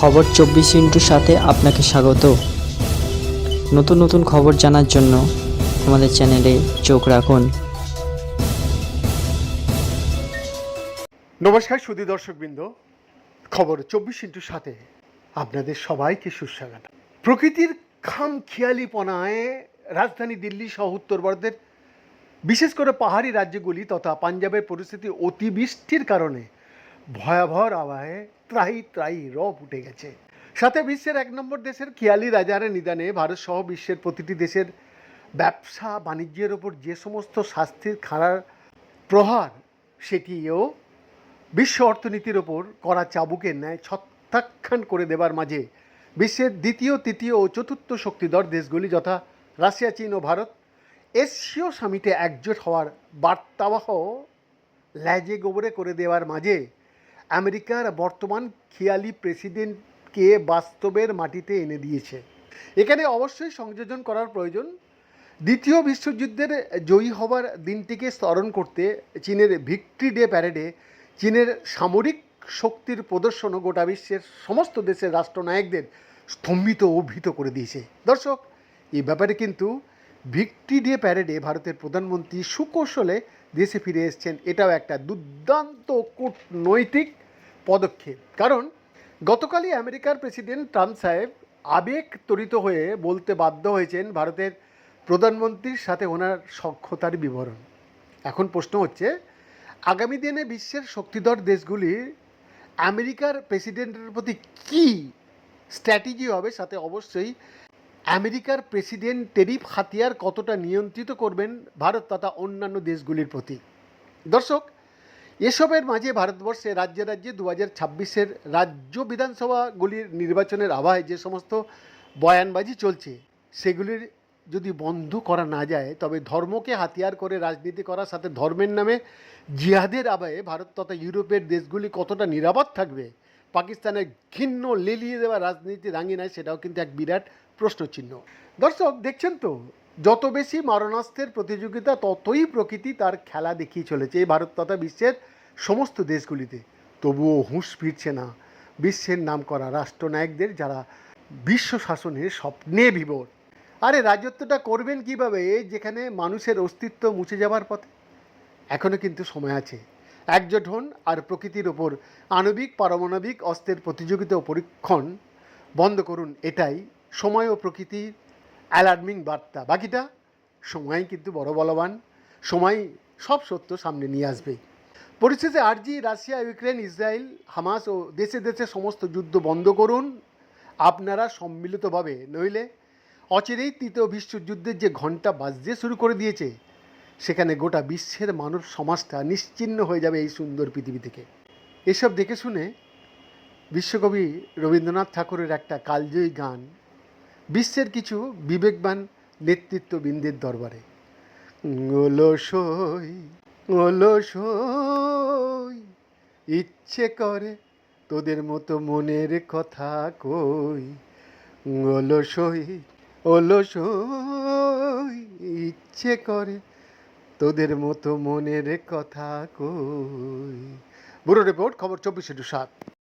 খবর চব্বিশ ইন্টুর সাথে আপনাকে স্বাগত। নতুন নতুন খবর জানার জন্য আমাদের চ্যানেলে চোখ রাখুন। নমস্কার সুদী দর্শকবৃন্দ। খবর চব্বিশ ইন্টুর সাথে আপনাদের সবাইকে সুস্বাগত। প্রকৃতির খাম খেয়ালিপনায় রাজধানী দিল্লি সহ উত্তর ভারতের বিশেষ করে পাহাড়ি রাজ্যগুলি তথা পাঞ্জাবের পরিস্থিতি অতিবৃষ্টির কারণে ভয়াবহ আবহাওয়ায় ত্রাহি ত্রাহি রব উঠে গেছে। সাথে বিশ্বের এক নম্বর দেশের খেয়ালি রাজারের নিদানে ভারত সহ বিশ্বের প্রতিটি দেশের ব্যবসা বাণিজ্যের ওপর যে সমস্ত শাস্তির খাড়ার প্রহার, সেটিও বিশ্ব অর্থনীতির ওপর করা চাবুকের ন্যায় ছত্রাখ্যান করে দেবার মাঝে বিশ্বের দ্বিতীয়, তৃতীয় ও চতুর্থ শক্তিধর দেশগুলি যথা রাশিয়া, চীন ও ভারত, এশীয় সামিটে একজোট হওয়ার বার্তাবাহ ল্যাজে গোবরে করে দেওয়ার মাঝে আমেরিকার বর্তমান খেয়ালি প্রেসিডেন্টকে বাস্তবের মাটিতে এনে দিয়েছে। এখানে অবশ্যই সংযোজন করার প্রয়োজন। দ্বিতীয় বিশ্বযুদ্ধের জয়ী হবার দিনটিকে স্মরণ করতে চীনের ভিক্টরি ডে প্যারেডে চীনের সামরিক শক্তির প্রদর্শনও গোটা বিশ্বের সমস্ত দেশের রাষ্ট্রনায়কদের স্তম্ভিত ও করে দিয়েছে। দর্শক, এই ব্যাপারে কিন্তু ভিক্টরি ডে প্যারেডে ভারতের প্রধানমন্ত্রী সুকৌশলে দেশে ফিরে এসেছেন। এটাও একটা দুর্দান্ত কূটনৈতিক পদক্ষেপ। কারণ গতকালই আমেরিকার প্রেসিডেন্ট ট্রাম্প সাহেব আবেগ তরিত হয়ে বলতে বাধ্য হয়েছেন ভারতের প্রধানমন্ত্রীর সাথে ওনার সক্ষতার বিবরণ। এখন প্রশ্ন হচ্ছে, আগামী দিনে বিশ্বের শক্তিধর দেশগুলি আমেরিকার প্রেসিডেন্টের প্রতি কী স্ট্র্যাটেজি হবে সাথে অবশ্যই আমেরিকার প্রেসিডেন্ট টেরিফ হাতিয়ার কতটা নিয়ন্ত্রিত করবেন ভারত তথা অন্যান্য দেশগুলির প্রতি। দর্শক এসবের মাঝে ভারতবর্ষে রাজ্যে রাজ্যে দু হাজার ছাব্বিশের রাজ্য বিধানসভাগুলির নির্বাচনের আবহায় যে সমস্ত বয়ানবাজি চলছে, সেগুলির যদি বন্ধ করা না যায়, তবে ধর্মকে হাতিয়ার করে রাজনীতি করার সাথে ধর্মের নামে জিহাদের আবহে ভারত তথা ইউরোপের দেশগুলি কতটা নিরাপদ থাকবে, পাকিস্তানের ঘিন্ন লেলিয়ে দেওয়া রাজনীতি রাঙিনায় সেটাও কিন্তু এক বিরাট প্রশ্নচিহ্ন। দর্শক, দেখছেন তো, যত বেশি মারণাস্ত্রের প্রতিযোগিতা, ততই প্রকৃতি তার খেলা দেখিয়ে চলেছে। এই ভারত তথা বিশ্বের সমস্ত দেশগুলিতে তবুও হুঁশ ফিরছে না বিশ্বের নাম করা রাষ্ট্রনায়কদের যারা বিশ্ব শাসনের স্বপ্নে বিভোর আরে রাজত্বটা করবেন কীভাবে? যেখানে মানুষের অস্তিত্ব মুছে যাবার পথে? এখনও কিন্তু সময় আছে। একজোট হন আর প্রকৃতির ওপর আণবিক, পারমাণবিক অস্ত্রের প্রতিযোগিতা ও পরীক্ষণ বন্ধ করুন, এটাই সময় ও প্রকৃতির অ্যালার্মিং বার্তা। বাকিটা, সময় কিন্তু বড় বলবান। সময় সব সত্য সামনে নিয়ে আসবে। পরিস্থিতি আরজি রাশিয়া, ইউক্রেন, ইসরায়েল, হামাস ও দেশে দেশে সমস্ত যুদ্ধ বন্ধ করুন। আপনারা সম্মিলিতভাবে, নইলে অচিরেই তৃতীয় বিশ্বযুদ্ধের যে ঘণ্টা বাজতে শুরু করে দিয়েছে, সেখানে গোটা বিশ্বের মানব সমাজটা নিশ্চিহ্ন হয়ে যাবে এই সুন্দর পৃথিবী থেকে। এসব দেখে শুনে বিশ্বকবি রবীন্দ্রনাথ ঠাকুরের একটা কালজয়ী গান, বিশ্বের কিছু বিবেকবান নেতৃত্ববৃন্দের দরবারে। ওলসই ওলসই ইচ্ছে করে তোদের মতো মনের কথা কই। অলস অলস ইচ্ছে করে তোদের মতো মনের কথা কই। ব্যুরো রিপোর্ট, খবর চব্বিশ সাত।